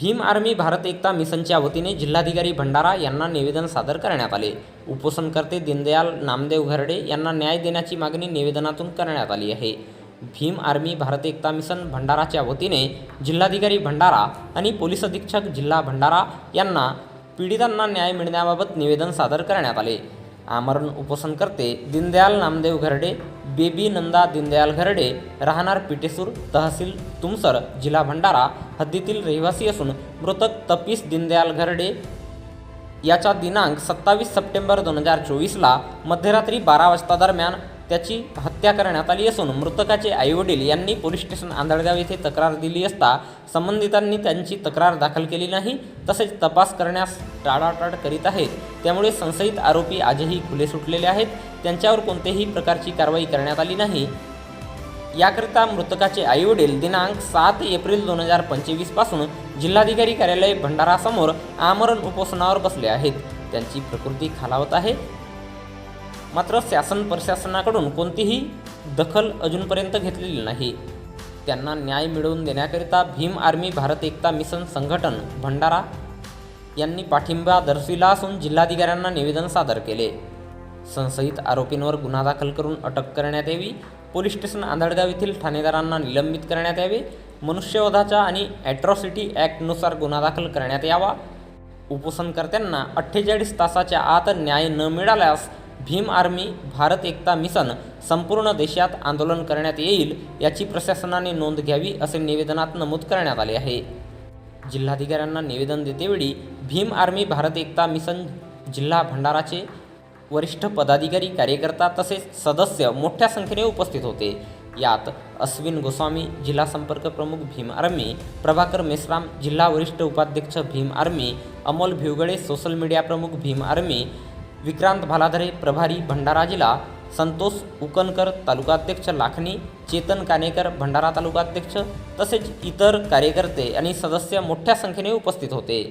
Bhim army Bharat Ekta मिशनच्या वतीने जिल्हाधिकारी भंडारा यांना निवेदन सादर करण्यात आले. उपोषणकर्ते दीनदयाल नामदेव घरडे यांना न्याय देण्याची मागणी निवेदनातून करण्यात आली आहे. भीम आर्मी भारत एकता मिशन भंडाराच्या वतीने जिल्हाधिकारी भंडारा आणि पोलीस अधीक्षक जिल्हा भंडारा यांना पीडितांना न्याय मिळण्याबाबत निवेदन सादर करण्यात आले. आमरण उपोषणकर्ते दीनदयाल नामदेव घरडे बेबी नंदा दीनदयाल घरडे राहणार पिटेसूर तहसील तुमसर जिल्हा भंडारा हद्दीतील रहिवासी असून मृतक तपीस दीनदयाल घरडे याचा दिनांक सत्तावीस सप्टेंबर दोन हजार चोवीसला मध्यरात्री बारा वाजता दरम्यान त्याची हत्या करण्यात आली असून मृतकाचे आईवडील यांनी पोलीस स्टेशन आंधळगाव येथे तक्रार दिली असता संबंधितांनी त्यांची तक्रार दाखल केली नाही तसेच तपास करण्यास टाळाटाळ करीत आहेत. त्यामुळे संशयित आरोपी आजही खुले सुटलेले आहेत. त्यांच्यावर कोणत्याही प्रकारची कारवाई करण्यात आली नाही. याकरिता मृतकाचे आईवडील दिनांक सात एप्रिल दोन हजार पंचवीसपासून जिल्हाधिकारी कार्यालय भंडारासमोर आमरण उपोषणावर बसले आहेत. त्यांची प्रकृती खालावत आहे. मात्र शासन प्रशासनाकडून कोणतीही दखल अजूनपर्यंत घेतलेली नाही. त्यांना न्याय मिळवून देण्याकरिता भीम आर्मी भारत एकता मिशन संघटन भंडारा यांनी पाठिंबा दर्शविला असून जिल्हाधिकाऱ्यांना निवेदन सादर केले. संशयित आरोपींवर गुन्हा दाखल करून अटक करण्यात यावी पोलीस स्टेशन आंधळगाव येथील ठाणेदारांना निलंबित करण्यात यावे मनुष्यवधाच्या आणि ॲट्रॉसिटी ॲक्टनुसार गुन्हा दाखल करण्यात यावा. उपोषणकर्त्यांना अठ्ठेचाळीस तासाच्या आत न्याय न मिळाल्यास भीम आर्मी भारत एकता मिशन संपूर्ण देशात आंदोलन करण्यात येईल याची प्रशासनाने नोंद घ्यावी असे निवेदनात नमूद करण्यात आले आहे. जिल्हाधिकाऱ्यांना निवेदन देतेवेळी भीम आर्मी भारत एकता मिशन जिल्हा भंडाराचे वरिष्ठ पदाधिकारी कार्यकर्ता तसेच सदस्य मोठ्या संख्येने उपस्थित होते. यात अश्विन गोस्वामी जिल्हा संपर्क प्रमुख भीम आर्मी प्रभाकर मेश्राम जिल्हा वरिष्ठ उपाध्यक्ष Bhim army Amol Bhivgale social media प्रमुख भीम आर्मी विक्रांत भालाधरे प्रभारी भंडारा जिल्हा संतोष उकनकर तालुकाध्यक्ष लाखणी चेतन कानेकर भंडारा तालुकाध्यक्ष तसेच इतर कार्यकर्ते आणि सदस्य मोठ्या संख्येने उपस्थित होते.